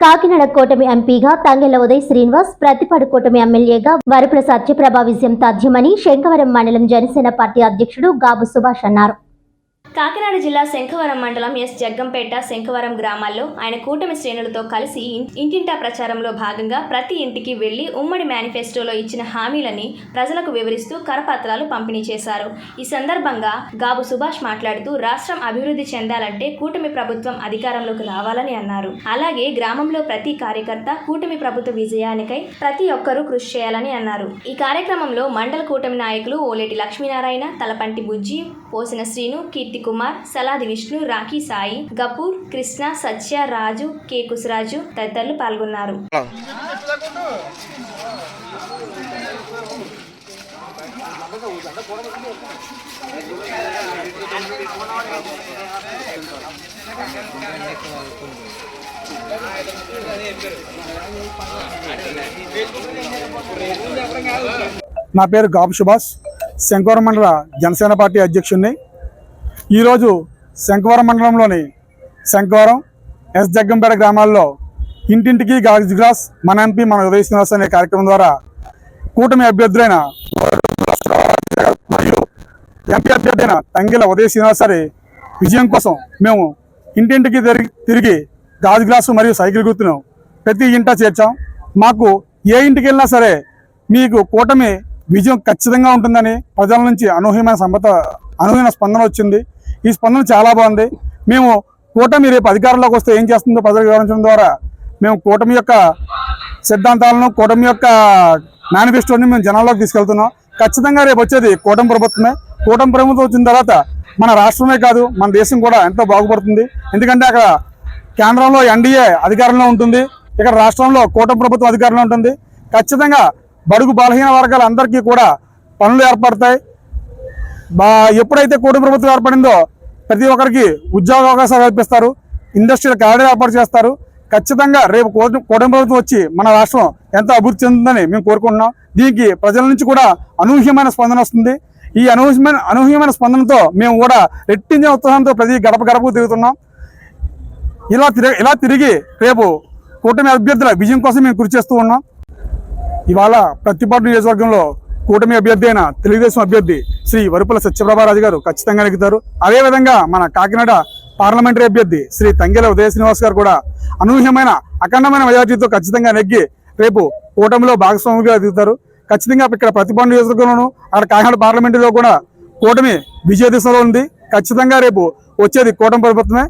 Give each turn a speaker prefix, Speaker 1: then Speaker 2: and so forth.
Speaker 1: కాకినాడ కూటమి ఎంపీగా తంగెళ్ళ ఉదయ్ శ్రీనివాస్ ప్రతిపాడు కూటమి ఎమ్మెల్యేగా వరపుల సత్యప్రభ విజయం తథ్యమని శంకవరం మండలం జనసేన పార్టీ అధ్యక్షుడు గాబు సుభాష్ అన్నారు.
Speaker 2: కాకినాడ జిల్లా శంఖవరం మండలం ఎస్. జగ్గంపేట శంఖవరం గ్రామాల్లో ఆయన కూటమి శ్రేణులతో కలిసి ఇంటింటా ప్రచారంలో భాగంగా ప్రతి ఇంటికి వెళ్ళి ఉమ్మడి మేనిఫెస్టోలో ఇచ్చిన హామీలని ప్రజలకు వివరిస్తూ కరపత్రాలు పంపిణీ చేశారు. ఈ సందర్భంగా గాబు సుభాష్ మాట్లాడుతూ రాష్ట్రం అభివృద్ధి చెందాలంటే కూటమి ప్రభుత్వం అధికారంలోకి రావాలని అన్నారు. అలాగే గ్రామంలో ప్రతి కార్యకర్త కూటమి ప్రభుత్వ విజయానికై ప్రతి ఒక్కరూ కృషి చేయాలని అన్నారు. ఈ కార్యక్రమంలో మండల కూటమి నాయకులు ఓలేటి లక్ష్మీనారాయణ తలపంటి బుజ్జి పోసిన శ్రీను కీర్తి కుమార్ సలాది విష్ణు రాఖీ సాయి గపూర్ కృష్ణ సత్య రాజు కె. కుసరాజు తదితరులు పాల్గొన్నారు.
Speaker 3: నా పేరు గాబు సుభాష్. శంకర మండల జనసేన పార్టీ అధ్యక్షుడిని ఈరోజు శంకవరం మండలంలోని శంకవరం ఎస్ జగ్గంపేట గ్రామాల్లో ఇంటింటికి గాజు గ్లాస్ మన ఎంపీ మన ఉదయ శ్రీనివాస్ అనే కార్యక్రమం ద్వారా కూటమి అభ్యర్థులైన మరియు ఎంపీ అభ్యర్థి అయిన తంగిల ఉదయ శ్రీనివాస్ విజయం కోసం మేము ఇంటింటికి తిరిగి తిరిగి గాజు గ్లాసు మరియు సైకిల్ గుర్తును ప్రతి ఇంట చేర్చాం. మాకు ఏ ఇంటికి వెళ్ళినా సరే మీకు కూటమి విజయం ఖచ్చితంగా ఉంటుందని ప్రజల నుంచి అనూహ్యమైన సమత అనూహ్యమైన స్పందన వచ్చింది. ఈ స్పందన చాలా బాగుంది. మేము కూటమి రేపు అధికారంలోకి వస్తే ఏం చేస్తుందో ప్రజలకు వివరించడం ద్వారా మేము కూటమి యొక్క సిద్ధాంతాలను కూటమి యొక్క మేనిఫెస్టోని మేము జనాల్లోకి తీసుకెళ్తున్నాం. ఖచ్చితంగా రేపు వచ్చేది కూటమి ప్రభుత్వమే. కూటమి ప్రభుత్వం వచ్చిన తర్వాత మన రాష్ట్రమే కాదు మన దేశం కూడా ఎంతో బాగుపడుతుంది. ఎందుకంటే అక్కడ కేంద్రంలో ఎన్డీఏ అధికారంలో ఉంటుంది. ఇక్కడ రాష్ట్రంలో కూటమి ప్రభుత్వం అధికారంలో ఉంటుంది. ఖచ్చితంగా బడుగు బలహీన వర్గాలందరికీ కూడా పనులు ఏర్పడతాయి. ఎప్పుడైతే కూటమి ప్రభుత్వం ఏర్పడిందో ప్రతి ఒక్కరికి ఉద్యోగ అవకాశాలు కల్పిస్తారు. ఇండస్ట్రియల్ క్యాడర్ ఏర్పాటు చేస్తారు. ఖచ్చితంగా రేపు కూటమి ప్రభుత్వం వచ్చి మన రాష్ట్రం ఎంత అభివృద్ధి చెందుతుందని మేము కోరుకుంటున్నాం. దీనికి ప్రజల నుంచి కూడా అనూహ్యమైన స్పందన వస్తుంది. ఈ అనూహ్యమైన అనూహ్యమైన స్పందనతో మేము కూడా రెట్టించిన ఉత్సాహంతో ప్రతి గడప గడపకు తిరుగుతున్నాం. ఇలా తిరిగి ఇలా తిరిగి రేపు కూటమి అభ్యర్థుల విజయం కోసం మేము కృషి చేస్తూ ఉన్నాం. ఇవాళ ప్రతిపాటు నియోజకవర్గంలో కూటమి అభ్యర్థి అయిన తెలుగుదేశం అభ్యర్థి శ్రీ వరుపుల సత్యప్రభారాజు గారు ఖచ్చితంగా నెగ్గుతారు. అదేవిధంగా మన కాకినాడ పార్లమెంటరీ అభ్యర్థి శ్రీ తంగెల ఉదయ శ్రీనివాస్ గారు కూడా అనూహ్యమైన అఖండమైన మెజార్టీతో ఖచ్చితంగా నెగ్గి రేపు కూటమిలో భాగస్వామిగా దిగుతారు ఖచ్చితంగా ఇక్కడ ప్రతిపాడు నియోజకవర్గంలోను అక్కడ కాకినాడ పార్లమెంటులో కూడా కూటమి విజయ దిశలో ఉంది. ఖచ్చితంగా రేపు వచ్చేది కూటమి ప్రభుత్వమే.